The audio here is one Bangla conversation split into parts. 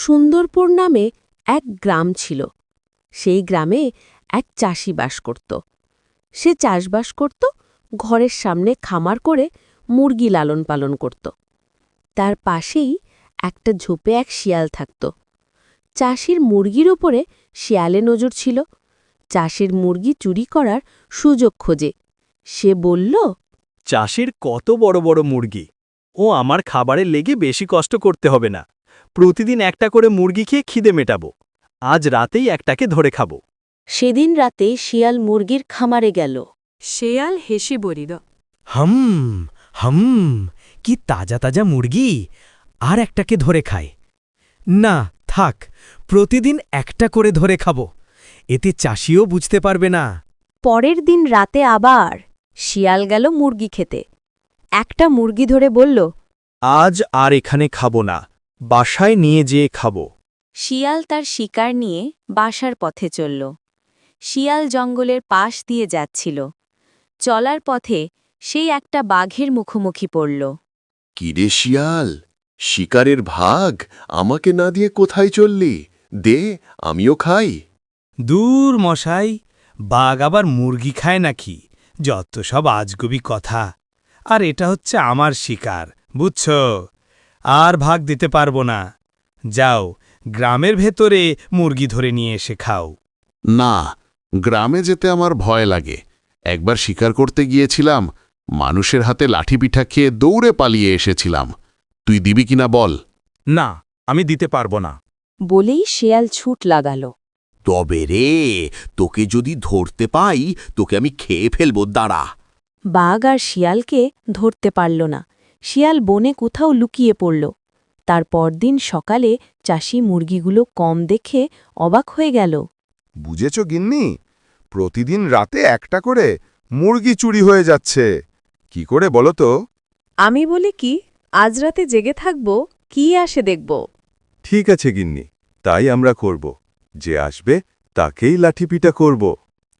সুন্দরপুর নামে এক গ্রাম ছিল। সেই গ্রামে এক চাষি বাস করত। সে চাষবাস করত, ঘরের সামনে খামার করে মুরগি লালন পালন করত। তার পাশেই একটা ঝোপে এক শিয়াল থাকত। চাষির মুরগির উপরে শিয়ালে নজর ছিল। চাষির মুরগি চুরি করার সুযোগ খোঁজে। সে বলল, চাষির কত বড় বড় মুরগি। ও আমার খাবারে লেগে বেশি কষ্ট করতে হবে না। প্রতিদিন একটা করে মুরগি খেয়ে খিদে মেটাবো। আজ রাতেই একটাকে ধরে খাব। সেদিন রাতে শিয়াল মুরগির খামারে গেল। শেয়াল হেসে বলিল হাম হাম কি তাজা তাজা মুরগি আর একটাকে ধরে খায়। না থাক প্রতিদিন একটা করে ধরে খাব। এতে চাষিও বুঝতে পারবে না। পরের দিন রাতে আবার শিয়াল গেল মুরগি খেতে। একটা মুরগি ধরে বলল আজ আর এখানে খাব না। বাসায় নিয়ে যেয়ে খাব। শিয়াল তার শিকার নিয়ে বাসার পথে চলল। শিয়াল জঙ্গলের পাশ দিয়ে যাচ্ছিল। চলার পথে সেই একটা বাঘের মুখোমুখি পড়ল। কিরে শিয়াল? শিকারের ভাগ? আমাকে না দিয়ে কোথায় চললি? দে আমিও খাই। দূর মশাই বাঘ আবার মুরগি খায় নাকি? যত সব আজগুবি কথা। আর এটা হচ্ছে আমার শিকার বুঝছ? আর ভাগ দিতে পারব না। যাও গ্রামের ভেতরে মুরগি ধরে নিয়ে এসে খাও। না গ্রামে যেতে আমার ভয় লাগে। একবার শিকার করতে গিয়েছিলাম মানুষের হাতে লাঠি পিঠা খেয়ে দৌড়ে পালিয়ে এসেছিলাম। তুই দিবি কিনা বল? না আমি দিতে পারব না। বলেই শেয়াল ছুট লাগাল। তবে রে তোকে যদি ধরতে পাই তোকে আমি খেয়ে ফেলব দাঁড়া। বাঘ আর শিয়ালকে ধরতে পারল না। শিয়াল বনে কোথাও লুকিয়ে পড়ল। তার পরদিন সকালে চাষি মুরগিগুলো কম দেখে অবাক হয়ে গেল। বুঝেছ গিন্নি প্রতিদিন রাতে একটা করে মুরগি চুরি হয়ে যাচ্ছে। কি করে বলো তো? আমি বলি কি আজ রাতে জেগে থাকব কি আসে দেখব? ঠিক আছে গিন্নি তাই আমরা করব। যে আসবে তাকেই লাঠিপিটা করব।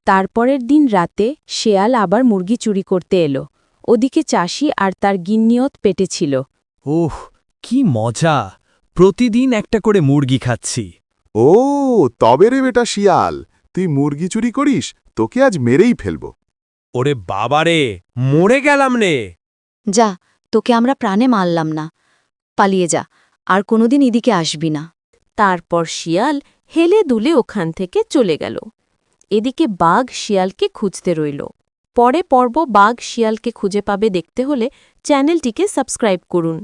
তারপরের দিন রাতে শেয়াল আবার মুরগি চুরি করতে এলো। ওদিকে চাষি আর তার গিন্নিয়ত পেটে ছিল। ওহ কি মজা! প্রতিদিন একটা করে মুরগি খাচ্ছি। ও তবে রে বেটা শিয়াল তুই মুরগি চুরি করিস তোকে আজ মেরেই ফেলব। ওরে বাবারে মরে গেলাম রে। যা তোকে আমরা প্রাণে মারলাম না। পালিয়ে যা আর কোনোদিন এদিকে আসবি না। তারপর শিয়াল হেলে দুলে ওখান থেকে চলে গেল। এদিকে বাঘ শিয়ালকে খুঁজতে রইল। পরে পর্ব বাঘ শিয়ালকে খুঁজে পাবে দেখতে হলে চ্যানেলটিকে সাবস্ক্রাইব করুন।